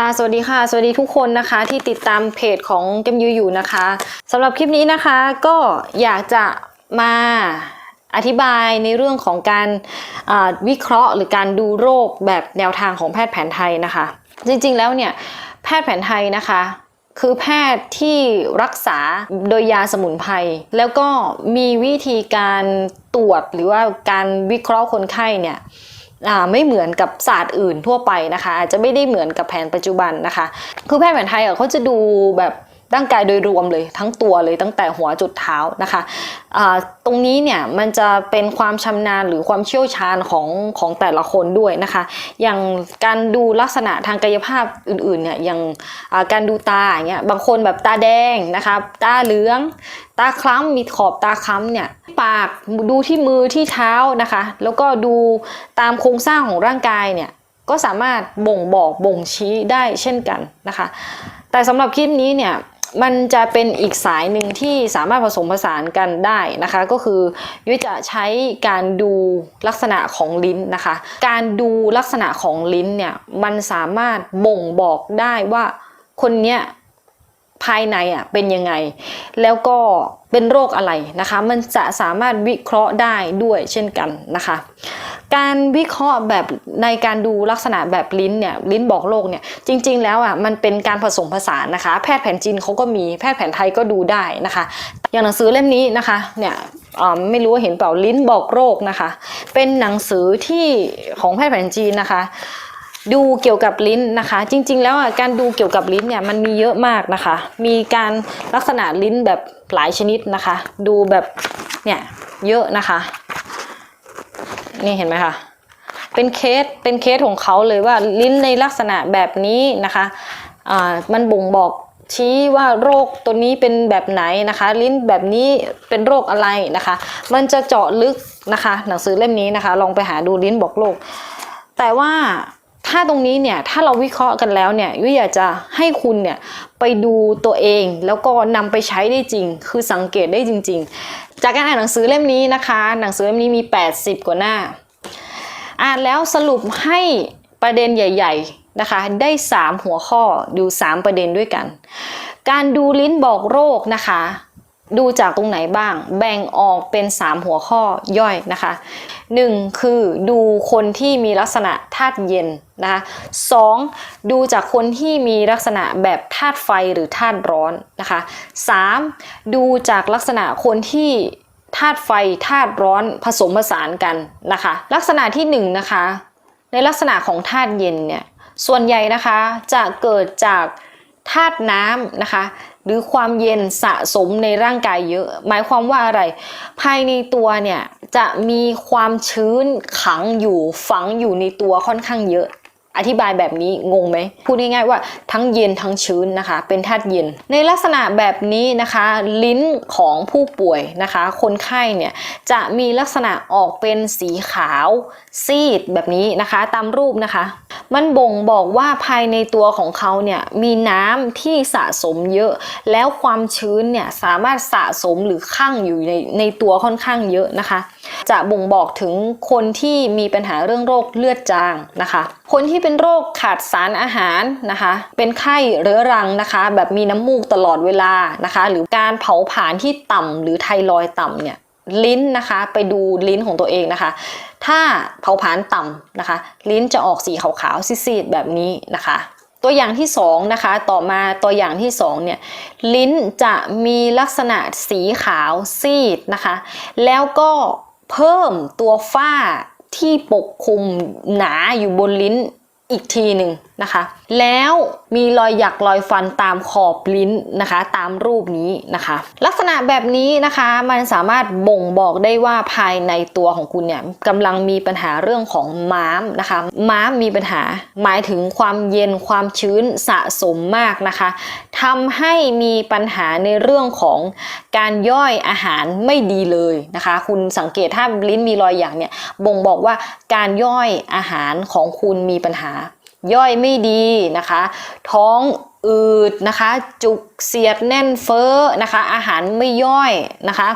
ค่ะสวัสดีค่ะ สวัสดีทุกคนนะคะที่ติดตามเพจของเกมยูอยู่นะคะสำหรับคลิปนี้นะคะก็อยากจะมาอธิบายในเรื่องของการวิเคราะห์ หรือการดูโรคแบบแนวทางของแพทย์แผนไทยนะคะ จริงๆแล้วเนี่ยแพทย์แผนไทยนะคะคือแพทย์ที่รักษาโดยยาสมุนไพรแล้วก็มีวิธีการตรวจหรือว่าการวิเคราะห์คนไข้เนี่ย ไม่เหมือนกับศาสตร์อื่นทั่วไปนะคะอาจจะไม่ได้เหมือนกับแผนปัจจุบันนะคะ คือแพทย์แผนไทยเขาจะดูแบบ ร่างกายโดยรวมเลยทั้งตัวเลยตั้งแต่หัวจุดเท้านะคะอ่าตรงนี้เนี่ยมันจะเป็นความชำนาญหรือความเชี่ยวชาญของของแต่ละคนด้วยนะคะ อย่างการดูลักษณะทางกายภาพอื่นๆเนี่ยอย่างการดูตาอย่างเงี้ยบางคนแบบตาแดงนะคะตาเหลือง ตาคล้ำมีขอบตาคล้ำเนี่ยปากดูที่มือที่เท้านะคะ แล้วก็ดูตามโครงสร้างของร่างกายเนี่ยก็สามารถบ่งบอกบ่งชี้ได้เช่นกันนะคะ แต่สำหรับคลิปนี้เนี่ย มันจะเป็นอีกสายหนึ่งที่สามารถผสมผสานกันได้นะคะ ก็คือยุ้ยจะใช้การดูลักษณะของลิ้นนะคะ การดูลักษณะของลิ้นเนี่ยมันสามารถบ่งบอกได้ว่าคนเนี้ยภายในอะเป็นยังไง แล้วก็เป็นโรคอะไรนะคะ มันจะสามารถวิเคราะห์ได้ด้วยเช่นกันนะคะ การวิเคราะห์แบบในการดูลักษณะแบบลิ้นเนี่ยลิ้นบอกโรคเนี่ยจริง ๆ แล้วอะมันเป็นการผสมผสานนะคะ แพทย์แผนจีนเขาก็มีแพทย์แผนไทยก็ดูได้นะคะ อย่างหนังสือเล่มนี้นะคะเนี่ยไม่รู้ว่าเห็นเปล่าลิ้นบอกโรคนะคะ เป็นหนังสือที่ของแพทย์แผนจีนนะคะดูเกี่ยวกับลิ้นนะคะ จริง ๆ แล้วอะการดูเกี่ยวกับลิ้นเนี่ยมันมีเยอะมากนะคะ มีการลักษณะลิ้นแบบหลายชนิดนะคะ ดูแบบเนี่ยเยอะนะคะ นี่เห็นไหมคะเป็นเคสเป็นเคสของเขาเลยว่าลิ้นในลักษณะแบบนี้นะคะอ่ามันบ่งบอกชี้ว่าโรคตัวนี้เป็นแบบไหนนะคะ ลิ้นแบบนี้เป็นโรคอะไรนะคะ มันจะเจาะลึกนะคะ หนังสือเล่มนี้นะคะ ลองไปหาดูลิ้นบอกโรคแต่ว่าถ้าตรงนี้เนี่ยถ้าเราวิเคราะห์กันแล้วเนี่ยยุ้ยอยากจะให้คุณเนี่ยไปดูตัวเองแล้วก็นำไปใช้ได้จริง คือสังเกตได้จริง ๆ จากการอ่านหนังสือเล่มนี้นะคะ หนังสือเล่มนี้มี 80 กว่าหน้า อ่านแล้วสรุปให้ประเด็นใหญ่ ๆนะคะ ได้ 3 หัวข้อดู 3 ประเด็นด้วยกัน การดูลิ้นบอกโรคนะคะ ดูจากตรงไหนบ้าง แบ่งออกเป็น 3 หัวข้อย่อยนะคะ 1. คือดูคนที่มีลักษณะธาตุเย็นนะคะ 2. ดูจากคนที่มีลักษณะแบบธาตุไฟหรือธาตุร้อนนะคะ 3. ดูจากลักษณะคนที่ธาตุไฟธาตุร้อนผสมผสานกันนะคะ ลักษณะที่1นงนะคะ ในลักษณะของธาตุเย็นเนี่ยส่วนใหญ่นะคะจะเกิดจากธาตุน้ำนะคะ หรือความเย็นสะสมในร่างกายเยอะ หมายความว่าอะไร ภายในตัวเนี่ยจะมีความชื้นขังอยู่ฝังอยู่ในตัวค่อนข้างเยอะ อธิบายแบบนี้งงไหมพูดง่ายๆว่าทั้งเย็นทั้งชื้นนะคะ เป็นธาตุเย็น ในลักษณะแบบนี้นะคะ ลิ้นของผู้ป่วยนะคะ คนไข้เนี่ยจะมีลักษณะออกเป็นสีขาวซีดแบบนี้นะคะตามรูปนะคะ มันบ่งบอกว่าภายในตัวของเขาเนี่ยมีน้ำที่สะสมเยอะ แล้วความชื้นเนี่ยสามารถสะสมหรือคั่งอยู่ในในตัวค่อนข้างเยอะนะคะ จะบ่งบอกถึงคนที่มีปัญหาเรื่องโรคเลือดจางนะคะคนที่เป็นโรคขาดสารอาหารนะคะ เป็นไข้เรื้อรังนะคะ แบบมีน้ำมูกตลอดเวลานะคะ หรือการเผาผลาญที่ต่ำหรือไทรอยต่ำเนี่ยลิ้นนะคะไปดูลิ้นของตัวเองนะคะ ถ้าเผาผลาญต่ำนะคะ ลิ้นจะออกสีขาวๆซีดๆแบบนี้นะคะ ตัวอย่างที่สองนะคะต่อมาตัวอย่างที่สองเนี่ยลิ้นจะมีลักษณะสีขาวซีดนะคะ แล้วก็เพิ่มตัวฝ้า ที่ปกคลุมหนาอยู่บนลิ้นอีกทีหนึ่งนะคะ แล้วมีรอยหยักรอยฟันตามขอบลิ้นนะคะ ตามรูปนี้นะคะ ลักษณะแบบนี้นะคะมันสามารถบ่งบอกได้ว่าภายในตัวของคุณเนี่ยกำลังมีปัญหาเรื่องของม้ามนะคะ ม้ามมีปัญหาหมายถึงความเย็นความชื้นสะสมมากนะคะทำให้มีปัญหาในเรื่องของการย่อยอาหารไม่ดีเลยนะคะ คุณสังเกตถ้าลิ้นมีรอยหยักเนี่ยบ่งบอกว่าการย่อยอาหารของคุณมีปัญหา ย่อยไม่ดีนะคะ ท้องอืดนะคะ จุกเสียดแน่นเฟ้อนะคะ อาหารไม่ย่อยนะคะ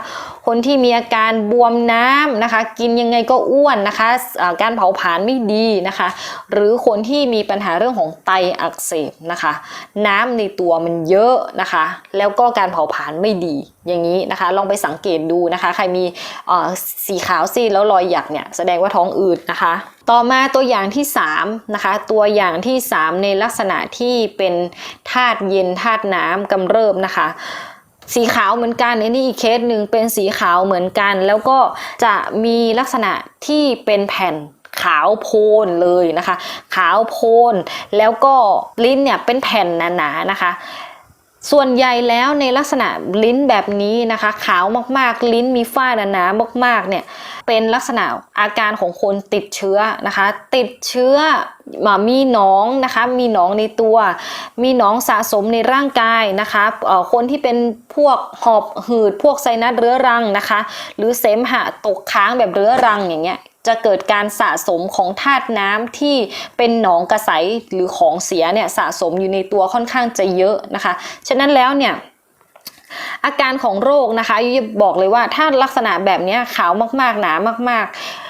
คนที่มีอาการบวมน้ำนะคะ กินยังไงก็อ้วนนะคะการเผาผลาญไม่ดีนะคะ หรือคนที่มีปัญหาเรื่องของไตอักเสบนะคะ น้ำในตัวมันเยอะนะคะ แล้วก็การเผาผลาญไม่ดีอย่างนี้นะคะ ลองไปสังเกตดูนะคะ ใครมีสีขาวซีดแล้วรอยหยักเนี่ยแสดงว่าท้องอืดนะคะ ต่อมาตัวอย่างที่3นะคะตัวอย่างที่ 3 ในลักษณะที่เป็นธาตุเย็นธาตุน้ำกำเริบนะคะ สีขาวเหมือนกันอันนี้อีกเคสหนึ่งเป็นสีขาวเหมือนกัน แล้วก็จะมีลักษณะที่เป็นแผ่นขาวโพนเลยนะคะ ขาวโพนแล้วก็ลิ้นเนี่ยเป็นแผ่นหนาๆนะคะ ส่วนใหญ่แล้วในลักษณะลิ้นแบบนี้นะคะ ขาวมากๆลิ้นมีฝ้าหนาๆมากๆเนี่ยเป็นลักษณะอาการของคนติดเชื้อนะคะ ติดเชื้อมามีหนองนะคะมีหนองในตัว มีหนองสะสมในร่างกายนะคะคนที่เป็นพวกหอบหืดพวกไซนัสเรื้อรังนะคะ หรือเสมหะตกค้างแบบเรื้อรังอย่างเงี้ย จะเกิดการสะสมของธาตุน้ำที่เป็นหนองกระใสหรือของเสียเนี่ยสะสมอยู่ในตัวค่อนข้างจะเยอะนะคะ ฉะนั้นแล้วเนี่ยอาการของโรคนะคะยบอกเลยว่าถ้าลักษณะแบบนี้ขาวมากๆ หนามากๆ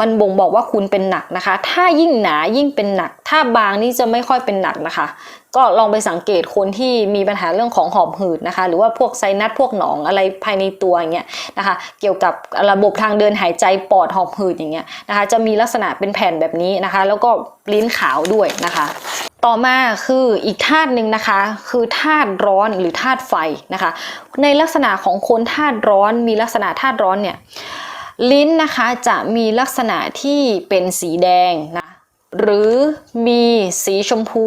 มันบ่งบอกว่าคุณเป็นหนักนะคะ ถ้ายิ่งหนายิ่งเป็นหนัก ถ้าบางนี่จะไม่ค่อยเป็นหนักนะคะ ก็ลองไปสังเกตคนที่มีปัญหาเรื่องของหอบหืดนะคะ หรือว่าพวกไซนัสพวกหนองอะไรภายในตัวอย่างเงี้ยนะคะ เกี่ยวกับระบบทางเดินหายใจปอดหอบหืดอย่างเงี้ยนะคะ จะมีลักษณะเป็นแผ่นแบบนี้นะคะ แล้วก็ลิ้นขาวด้วยนะคะต่อมาคืออีกธาตุหนึ่งนะคะ คือธาตุร้อนหรือธาตุไฟนะคะ ในลักษณะของคนธาตุร้อนมีลักษณะธาตุร้อนเนี่ย ลิ้นนะคะจะมีลักษณะที่เป็นสีแดงนะหรือมีสีชมพู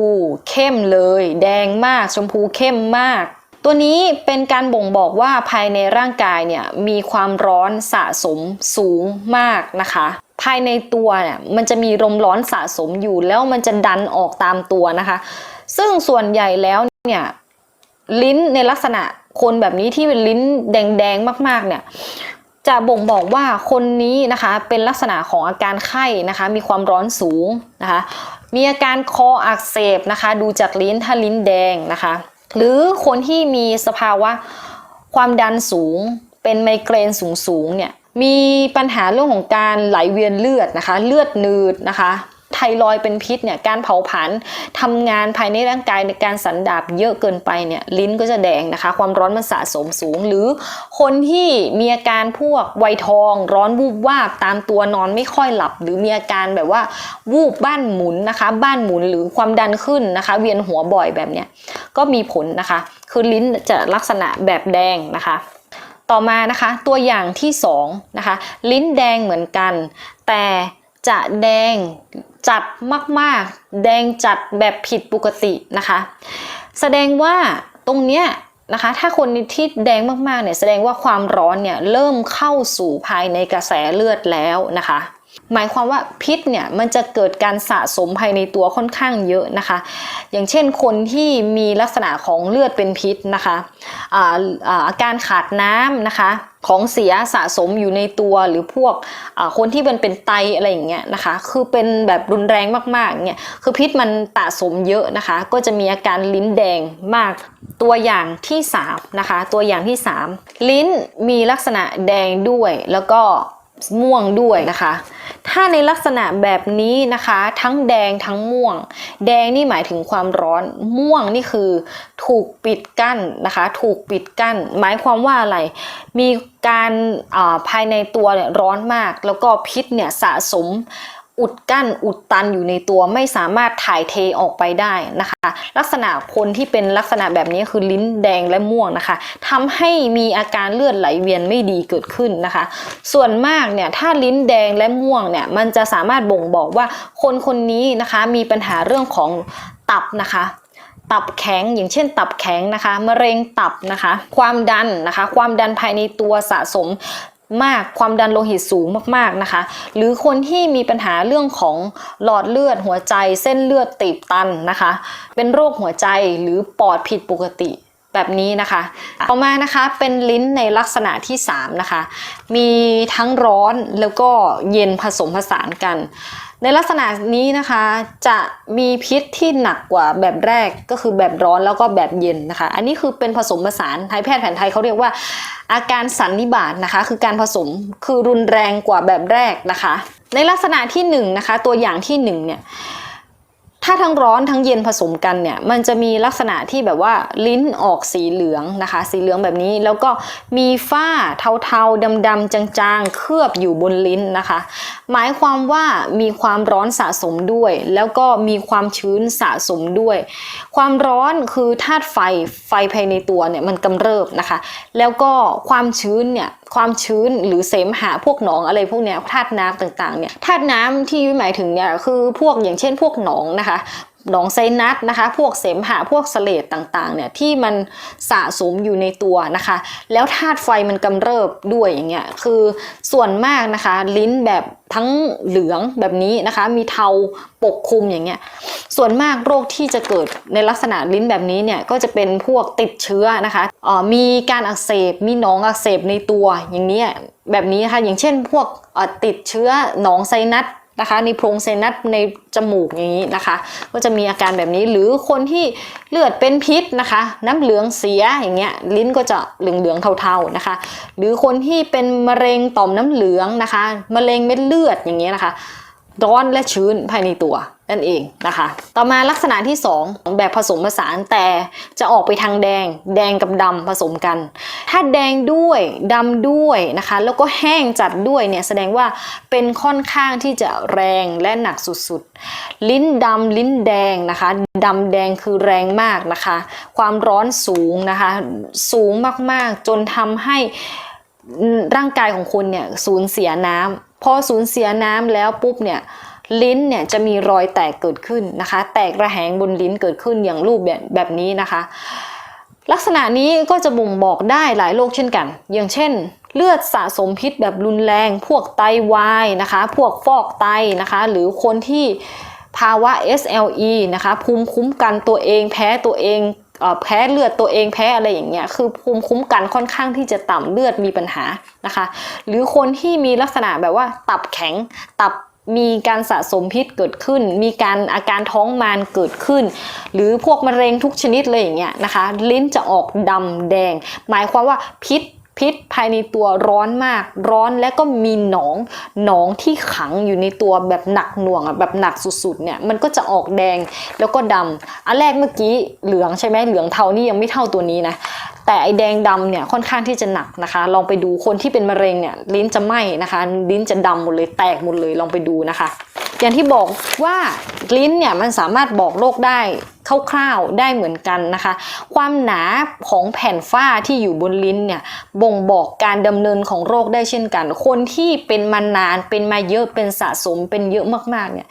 เข้มเลย แดงมากชมพูเข้มมาก ตัวนี้เป็นการบ่งบอกว่าภายในร่างกายเนี่ยมีความร้อนสะสมสูงมากนะคะ ภายในตัวเนี่ยมันจะมีลมร้อนสะสมอยู่แล้วมันจะดันออกตามตัวนะคะ ซึ่งส่วนใหญ่แล้วเนี่ยลิ้นในลักษณะคนแบบนี้ที่เป็นลิ้นแดงๆมากๆเนี่ย จะบ่งบอกว่าคนนี้นะคะเป็นลักษณะของอาการไข้นะคะ มีความร้อนสูงนะคะ มีอาการคออักเสบนะคะ ดูจากลิ้นถ้าลิ้นแดงนะคะ หรือคนที่มีสภาวะความดันสูง เป็นไมเกรนสูงๆเนี่ยมีปัญหาเรื่องของการไหลเวียนเลือดนะคะ เลือดนืดนะคะ ไทรอยเป็นพิษเนี่ยการเผาผลาญทำงานภายในร่างกายในการสันดาบเยอะเกินไปเนี่ยลิ้นก็จะแดงนะคะ ความร้อนมันสะสมสูง หรือคนที่มีอาการพวกไวทอง ร้อนวูบวาบตามตัวนอนไม่ค่อยหลับ หรือมีอาการแบบว่าวูบบ้านหมุนนะคะ บ้านหมุนหรือความดันขึ้นนะคะ เวียนหัวบ่อยแบบเนี้ยก็มีผลนะคะ คือลิ้นจะลักษณะแบบแดงนะคะต่อมานะคะตัวอย่างที่2นะคะลิ้นแดงเหมือนกัน แต่จะแดง จัดมากๆ แดงจัดแบบผิดปกตินะคะ แสดงว่าตรงเนี้ยนะคะ ถ้าคนที่แดงมากๆเนี่ยแสดงว่าความร้อนเนี่ยเริ่มเข้าสู่ภายในกระแสเลือดแล้วนะคะหมายความว่าพิษเนี่ยมันจะเกิดการสะสมภายในตัวค่อนข้างเยอะนะคะ อย่างเช่นคนที่มีลักษณะของเลือดเป็นพิษนะคะ อาการขาดน้ำนะคะ ของเสียสะสมอยู่ในตัวหรือพวกคนที่มันเป็นไตอะไรอย่างเงี้ยนะคะ คือเป็นแบบรุนแรงมากๆเนี่ยคือพิษมันสะสมเยอะนะคะ ก็จะมีอาการลิ้นแดงมากตัวอย่างที่3นะคะตัวอย่างที่ 3 ลิ้นมีลักษณะแดงด้วยแล้วก็ ม่วงด้วยนะคะ ถ้าในลักษณะแบบนี้นะคะ ทั้งแดงทั้งม่วง แดงนี่หมายถึงความร้อน ม่วงนี่คือ ถูกปิดกั้นนะคะ ถูกปิดกั้น หมายความว่าอะไร มีการาภายในตัวเนี่ยร้อนมาก แล้วก็พิษเนี่ยสะสม อุดกั้นอุดตันอยู่ในตัวไม่สามารถถ่ายเทออกไปได้นะคะ ลักษณะคนที่เป็นลักษณะแบบนี้คือลิ้นแดงและม่วงนะคะทำให้มีอาการเลือดไหลเวียนไม่ดีเกิดขึ้นนะคะ ส่วนมากเนี่ยถ้าลิ้นแดงและม่วงเนี่ยมันจะสามารถบ่งบอกว่าคนคนนี้นะคะมีปัญหาเรื่องของตับนะคะตับแข็งอย่างเช่นตับแข็งนะคะมะเร็งตับนะคะ ความดันนะคะ ความดันภายในตัวสะสม มากความดันโลหิตสูงมากๆนะคะ หรือคนที่มีปัญหาเรื่องของหลอดเลือดหัวใจ เส้นเลือดตีบตันนะคะ เป็นโรคหัวใจหรือปอดผิดปกติ แบบนี้นะคะ ต่อมานะคะเป็นลิ้นในลักษณะที่ 3 นะคะ มีทั้งร้อนแล้วก็เย็นผสมผสานกัน ในลักษณะนี้นะคะจะมีพิษที่หนักกว่าแบบแรกก็คือแบบร้อนแล้วก็แบบเย็นนะคะ อันนี้คือเป็นผสมผสานไทยแพทย์แผนไทยเขาเรียกว่า อาการสันนิบาตนะคะ คือการผสมคือรุนแรงกว่าแบบแรกนะคะ ในลักษณะที่1นงนะคะตัวอย่างที่1เนี่ย ถ้าทั้งร้อนทั้งเย็นผสมกันเนี่ยมันจะมีลักษณะที่แบบว่าลิ้นออกสีเหลืองนะคะ สีเหลืองแบบนี้แล้วก็มีฝ้าเทาๆดำๆจางๆ เคลือบอยู่บนลิ้นนะคะ หมายความว่ามีความร้อนสะสมด้วย แล้วก็มีความชื้นสะสมด้วย ความร้อนคือธาตุไฟไฟภายในตัวเนี่ยมันกำเริบนะคะ แล้วก็ความชื้นเนี่ย ความชื้นหรือเสมหะพวกหนองอะไรพวกเนี้ยธาตุน้ำต่างๆเนี่ยธาตุน้ำที่หมายถึงเนี่ยคือพวกอย่างเช่นพวกหนองนะคะ หนองไซนัสนะคะ พวกเสมหะพวกสเลดต่างๆเนี่ยที่มันสะสมอยู่ในตัวนะคะ แล้วธาตุไฟมันกำเริบด้วยอย่างเงี้ยคือส่วนมากนะคะ ลิ้นแบบทั้งเหลืองแบบนี้นะคะ มีเทาปกคลุมอย่างเงี้ยส่วนมากโรคที่จะเกิดในลักษณะลิ้นแบบนี้เนี่ยก็จะเป็นพวกติดเชื้อนะคะออมีการอักเสบมีหนองอักเสบในตัวอย่างนี้ยแบบนี้นะคะอย่างเช่นพวกติดเชื้อหนองไซนัส นะคะในโพรงไซนัสในจมูกอย่างนี้นะคะ ก็จะมีอาการแบบนี้หรือคนที่เลือดเป็นพิษนะคะ น้ำเหลืองเสียอย่างเงี้ยลิ้นก็จะเหลืองๆเทาๆนะคะ หรือคนที่เป็นมะเร็งต่อมน้ำเหลืองนะคะ มะเร็งเม็ดเลือดอย่างเงี้ยนะคะ ร้อนและชื้นภายในตัว นั่นเองนะคะ ต่อมาลักษณะที่ 2 แบบผสมผสานแต่จะออกไปทางแดง แดงกับดำผสมกัน ถ้าแดงด้วยดำด้วยนะคะ แล้วก็แห้งจัดด้วยเนี่ยแสดงว่าเป็นค่อนข้างที่จะแรงและหนักสุดๆ ลิ้นดำลิ้นแดงนะคะดำแดงคือแรงมากนะคะ ความร้อนสูงนะคะ สูงมากๆจนทำให้ร่างกายของคุณเนี่ยสูญเสียน้ำพอสูญเสียน้ำแล้วปุ๊บเนี่ย ลิ้นเนี่ยจะมีรอยแตกเกิดขึ้นนะคะ แตกระแหงบนลิ้นเกิดขึ้นอย่างรูปแบบแบบนี้นะคะ ลักษณะนี้ก็จะบ่งบอกได้หลายโรคเช่นกัน อย่างเช่น เลือดสะสมพิษแบบรุนแรง พวกไตวายนะคะ พวกฟอกไตนะคะ หรือคนที่ภาวะ SLE นะคะ ภูมิคุ้มกันตัวเอง แพ้ตัวเองแพ้เลือดตัวเองแพ้อะไรอย่างเงี้ยคือภูมิคุ้มกันค่อนข้างที่จะต่ำเลือดมีปัญหานะคะ หรือคนที่มีลักษณะแบบว่าตับแข็งตับ มีการสะสมพิษเกิดขึ้น มีการอาการท้องมารเกิดขึ้น หรือพวกมะเร็งทุกชนิดเลยอย่างเงี้ยนะคะ ลิ้นจะออกดำแดง หมายความว่าพิษ พิษภายในตัวร้อนมาก ร้อนและก็มีหนองหนองที่ขังอยู่ในตัวแบบหนักหน่วงอะแบบหนักสุดๆเนี่ยมันก็จะออกแดงแล้วก็ดำอันแรกเมื่อกี้เหลืองใช่ไหมเหลืองเทานี่ยังไม่เท่าตัวนี้นะแต่ไอแดงดำเนี่ยค่อนข้างที่จะหนักนะคะ ลองไปดูคนที่เป็นมะเร็งเนี่ยลิ้นจะไหม้นะคะ ลิ้นจะดำหมดเลยแตกหมดเลยลองไปดูนะคะ อย่างที่บอกว่าลิ้นเนี่ยมันสามารถบอกโรคได้ คร่าวๆได้เหมือนกันนะคะ ความหนาของแผ่นฝ้าที่อยู่บนลิ้นเนี่ยบ่งบอกการดำเนินของโรคได้เช่นกัน คนที่เป็นมานานเป็นมาเยอะเป็นสะสมเป็นเยอะมากๆเนี่ย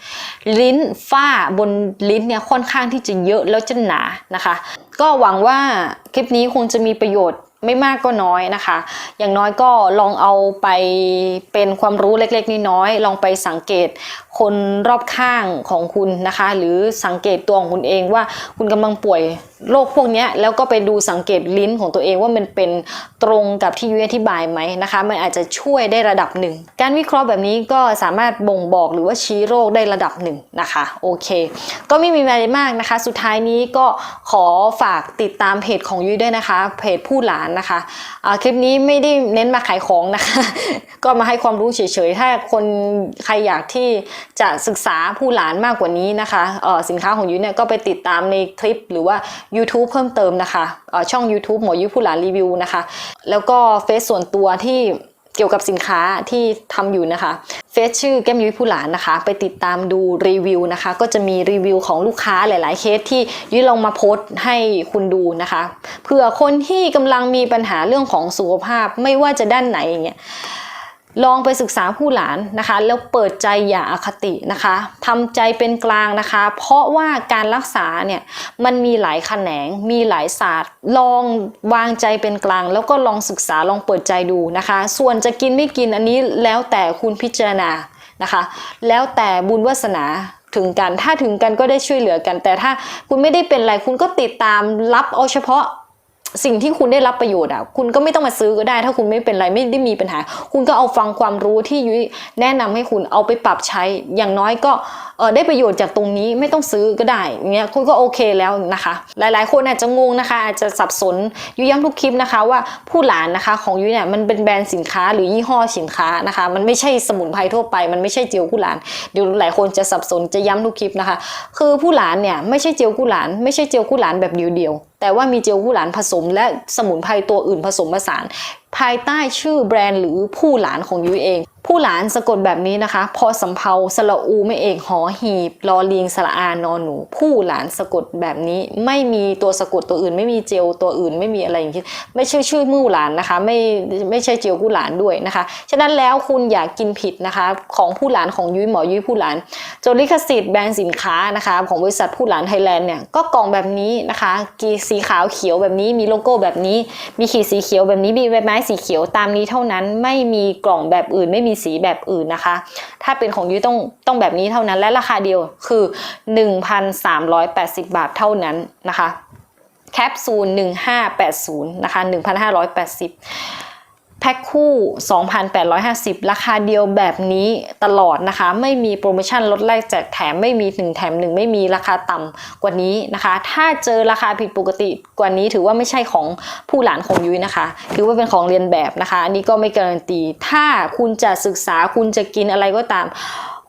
ลิ้นฝ้าบนลิ้นเนี่ยค่อนข้างที่จะเยอะแล้วจะหนานะคะ ก็หวังว่าคลิปนี้คงจะมีประโยชน์ไม่มากก็น้อยนะคะ อย่างน้อยก็ลองเอาไปเป็นความรู้เล็กๆ น้อยๆ ลองไปสังเกต คนรอบข้างของคุณนะคะ หรือสังเกตตัวของคุณเองว่าคุณกำลังป่วยโรคพวกนี้แล้วก็ไปดูสังเกตลิ้นของตัวเองว่ามันเป็นตรงกับที่ยุ้ยอธิบายไหมนะคะ มันอาจจะช่วยได้ระดับหนึ่ง การวิเคราะห์แบบนี้ก็สามารถบ่งบอกหรือว่าชี้โรคได้ระดับหนึ่งนะคะโอเค ก็ไม่มีอะไรมากนะคะ สุดท้ายนี้ก็ขอฝากติดตามเพจของยุ้ยด้วยนะคะเพจผู้หลานนะคะอ่าคลิปนี้ไม่ได้เน้นมาขายของนะคะ ก็มาให้ความรู้เฉยๆถ้าคนใครอยากที่จะศึกษาผู้หลานมากกว่านี้นะคะเออสินค้าของยุ้ยเนี่ยก็ไปติดตามในคลิปหรือว่า YouTube เพิ่มเติมนะคะเออช่อง YouTube หมอยุ้ยผู้หลานรีวิวนะคะ แล้วก็เฟซส่วนตัวที่เกี่ยวกับสินค้าที่ทำอยู่นะคะ เฟซชื่อแก้มยุ้ยผู้หลานนะคะ ไปติดตามดูรีวิวนะคะ ก็จะมีรีวิวของลูกค้าหลาย ๆ เคสที่ยุ้ยลองมาโพสต์ให้คุณดูนะคะเผื่อคนที่กำลังมีปัญหาเรื่องของสุขภาพไม่ว่าจะด้านไหนอย่างเงี้ย ลองไปศึกษาผู้หลานนะคะ แล้วเปิดใจอย่าอคตินะคะทำใจเป็นกลางนะคะ เพราะว่าการรักษาเนี่ยมันมีหลายแขนง มีหลายศาสตร์ ลองวางใจเป็นกลาง แล้วก็ลองศึกษาลองเปิดใจดูนะคะ ส่วนจะกินไม่กินอันนี้แล้วแต่คุณพิจารณานะคะ แล้วแต่บุญวาสนาถึงกัน ถ้าถึงกันก็ได้ช่วยเหลือกัน แต่ถ้าคุณไม่ได้เป็นอะไรคุณก็ติดตามรับเอาเฉพาะ สิ่งที่คุณได้รับประโยชน์อะคุณก็ไม่ต้องมาซื้อก็ได้ ถ้าคุณไม่เป็นไรไม่ได้มีปัญหา คุณก็เอาฟังความรู้ที่ยุ้ยแนะนำให้คุณเอาไปปรับใช้อย่างน้อยก็เออได้ประโยชน์จากตรงนี้ไม่ต้องซื้อก็ได้อย่างเงี้ยคุณก็โอเคแล้วนะคะ หลายๆ คนอาจจะงงนะคะอาจจะสับสนยุ้ยย้ำทุกคลิปนะคะว่าผู้หลานนะคะของยุ้ยเนี่ยมันเป็นแบรนด์สินค้าหรือยี่ห้อสินค้านะคะ มันไม่ใช่สมุนไพรทั่วไป มันไม่ใช่เจลผู้หลานเดี๋ยวหลายคนจะสับสนจะย้ำทุกคลิปนะคะ คือผู้หลานเนี่ยไม่ใช่เจลกู้หลาน ไม่ใช่เจลกู้หลานแบบเดียวๆ แต่ว่ามีเจลกู้หลานผสมและสมุนไพรตัวอื่นผสมผสาน ภายใต้ชื่อแบรนด์หรือผู้หลานของยุ้ยเอง ผู้หลานสะกดแบบนี้นะคะ พอสำเพาสระอูไม่เอกหอหีบลอลิงสระอานอนหนู ผู้หลานสะกดแบบนี้ ไม่มีตัวสะกดตัวอื่น ไม่มีเจลตัวอื่น ไม่มีอะไรอย่างนี้ไม่ใช่ชื่อมู่หลานนะคะ ไม่ไม่ใช่เจลผู้หลานด้วยนะคะฉะนั้นแล้วคุณอย่ากกินผิดนะคะ ของผู้หลานของยุ้ยหมอยุ้ยผู้หลานจดลิขสิทธิ์แบรนด์สินค้านะคะของบริษัทผู้หลานไทยแลนด์เนี่ยก็กล่องแบบนี้นะคะกีสีขาวเขียวแบบนี้มีโลโก้แบบนี้ มีขีดสีเขียวแบบนี้มีใบไม้สีเขียวตามนี้เท่านั้นไม่มีกล่องแบบอื่น ไม่มีสีแบบอื่นนะคะ ถ้าเป็นของยุ้ยต้องต้องแบบนี้เท่านั้นและราคาเดียวคือ 1,380 บาทเท่านั้นนะคะแคปซูล 1580 นะคะ 1,580 แพ็คคู่ 2,850 ราคาเดียวแบบนี้ตลอดนะคะ ไม่มีโปรโมชั่นลดแลกแจกแถมไม่มี 1 แถม 1 ไม่มีราคาต่ำกว่านี้นะคะ ถ้าเจอราคาผิดปกติกว่านี้ถือว่าไม่ใช่ของผู้หลานของยุ้ยนะคะ ถือว่าเป็นของเรียนแบบนะคะ อันนี้ก็ไม่การันตี ถ้าคุณจะศึกษาคุณจะกินอะไรก็ตาม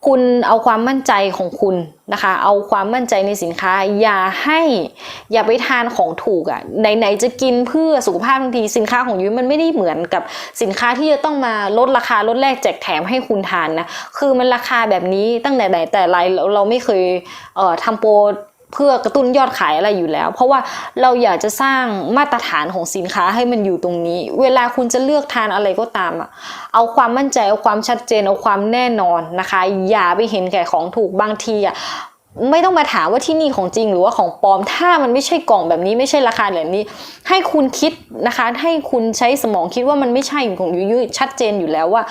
คุณเอาความมั่นใจของคุณนะคะ เอาความมั่นใจในสินค้า อย่าให้อย่าไปทานของถูกอะ่ะไหนๆจะกินเพื่อสุขภาพบางทีสินค้าของยุ้ยมันไม่ได้เหมือนกับสินค้าที่จะต้องมาลดราคาลดแลกแจกแถมให้คุณทานนะคือมันราคาแบบนี้ตั้งแต่ไหนแต่ไรเราเราไม่เคยเอ่อทำโปร เพื่อกระตุ้นยอดขายอะไรอยู่แล้ว เพราะว่าเราอยากจะสร้างมาตรฐานของสินค้าให้มันอยู่ตรงนี้ เวลาคุณจะเลือกทานอะไรก็ตามอะเอาความมั่นใจเอาความชัดเจนเอาความแน่นอนนะคะ อย่าไปเห็นแก่ของถูกบางทีอะไม่ต้องมาถามว่าที่นี่ของจริงหรือว่าของปลอม ถ้ามันไม่ใช่กล่องแบบนี้ไม่ใช่ราคาแบบนี้ ให้คุณคิดนะคะ ให้คุณใช้สมองคิดว่ามันไม่ใช่ของยุยๆชัดเจนอยู่แล้วว่า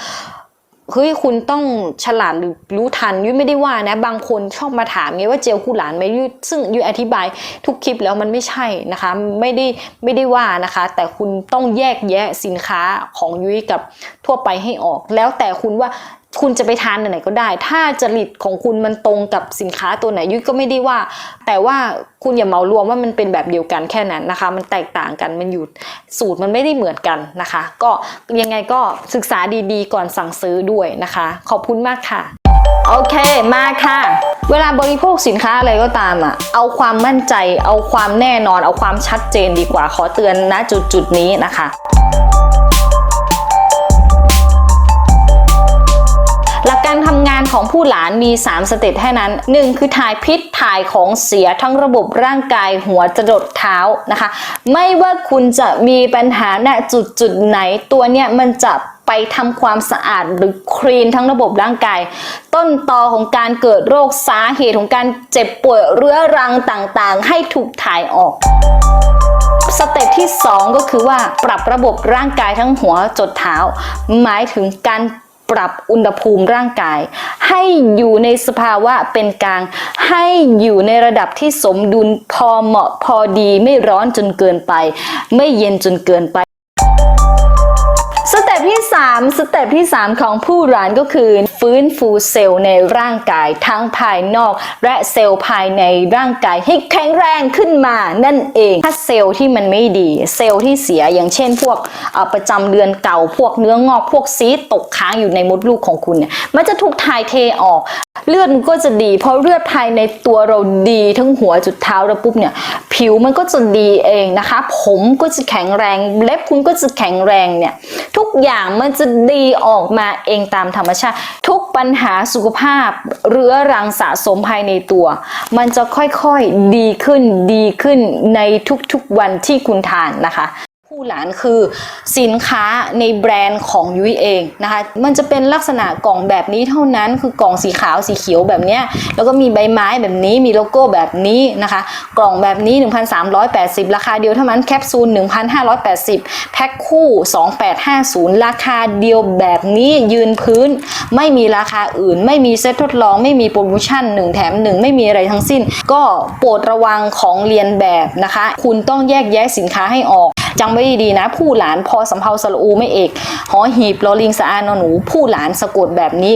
เฮ้ยคุณต้องฉลาดหรือรู้ทันยุ้ยไม่ได้ว่านะ บางคนชอบมาถามไงว่าเจลคู่หลานไหมยุ้ยซึ่งยุ้ยอธิบายทุกคลิปแล้วมันไม่ใช่นะคะ ไม่ได้ไม่ได้ว่านะคะ แต่คุณต้องแยกแยะสินค้าของยุ้ยกับทั่วไปให้ออก แล้วแต่คุณว่า คุณจะไปทานไหนก็ได้ ถ้าจริตของคุณมันตรงกับสินค้าตัวไหนยุ้ยก็ไม่ได้ว่า แต่ว่าคุณอย่าเหมารวมว่ามันเป็นแบบเดียวกันแค่นั้นนะคะ มันแตกต่างกันมันอยู่สูตรมันไม่ได้เหมือนกันนะคะ ก็ยังไงก็ศึกษาดีๆ ก่อนสั่งซื้อด้วยนะคะ ขอบคุณมากค่ะโอเคมาค่ะ เวลาบริโภคสินค้าอะไรก็ตามอะ เอาความมั่นใจ เอาความแน่นอน เอาความชัดเจนดีกว่าขอเตือนนะจุดจุดนี้นะคะ หลักการทำงานของผู้หลานมี 3 สเต็ปแค่นั้น 1 คือถ่ายพิษถ่ายของเสียทั้งระบบร่างกายหัวจรดเท้านะคะ ไม่ว่าคุณจะมีปัญหาณจุดจุดไหนตัวเนี้ยมันจะไปทำความสะอาดหรือคลีนทั้งระบบร่างกาย ต้นตอของการเกิดโรคสาเหตุของการเจ็บป่วยเรื้อรังต่างๆ ให้ถูกถ่ายออกสเต็ปที่ 2 ก็คือว่าปรับระบบร่างกายทั้งหัวจดเท้า หมายถึงการ ปรับอุณหภูมิร่างกาย ให้อยู่ในสภาวะเป็นกลาง ให้อยู่ในระดับที่สมดุลพอเหมาะพอดีไม่ร้อนจนเกินไป ไม่เย็นจนเกินไปสเต็ปที่ 3 สเต็ปที่ 3 ของผู้ร้านก็คือ ฟื้นฟูเซลล์ในร่างกายทั้งภายนอก และเซลล์ภายในร่างกายให้แข็งแรงขึ้นมานั่นเอง ถ้าเซลล์ที่มันไม่ดีเซลล์ที่เสียอย่างเช่น พวกประจำเดือนเก่าพวกเนื้องอกพวกซีตกค้างอยู่ในมดลูกของคุณเนี่ยมันจะถูกถ่ายเทออก เลือดมันก็จะดี เพราะเลือดภายในตัวเราดีทั้งหัวจุดเท้าแล้วปุ๊บเนี่ยผิวมันก็จะดีเองนะคะ ผมก็จะแข็งแรงเล็บคุณก็จะแข็งแรงเนี่ยทุกอย่างมันันจะดีออกมาเองตามธรรมชาติ ทุกปัญหาสุขภาพเรื้อรังสะสมภายในตัว มันจะค่อยๆดีขึ้นดีขึ้นในทุกๆวันที่คุณทานนะคะ ผู้หลานคือสินค้าในแบรนด์ของยุ้ยเองนะคะ มันจะเป็นลักษณะกล่องแบบนี้เท่านั้น คือกล่องสีขาวสีเขียวแบบเนี้ยแล้วก็มีใบไม้แบบนี้มีโลโก้แบบนี้นะคะ กล่องแบบนี้ 1,380 ราคาเดียวเท่านั้นแคปซูล 1,580 แพ็คคู่ 2850 ราคาเดียวแบบนี้ยืนพื้น ไม่มีราคาอื่น ไม่มีเซ็ตทดลอง ไม่มีโปรโมชั่น 1 แถม 1 ไม่มีอะไรทั้งสิ้น ก็โปรดระวังของเรียนแบบนะคะ คุณต้องแยกแยะสินค้าให้ออก จำไว้ดีๆนะ ผู้หลานพอสำเพาสระอูไม่เอกหอหีบลอลิงสะอานนหนู ผู้หลานสะกดแบบนี้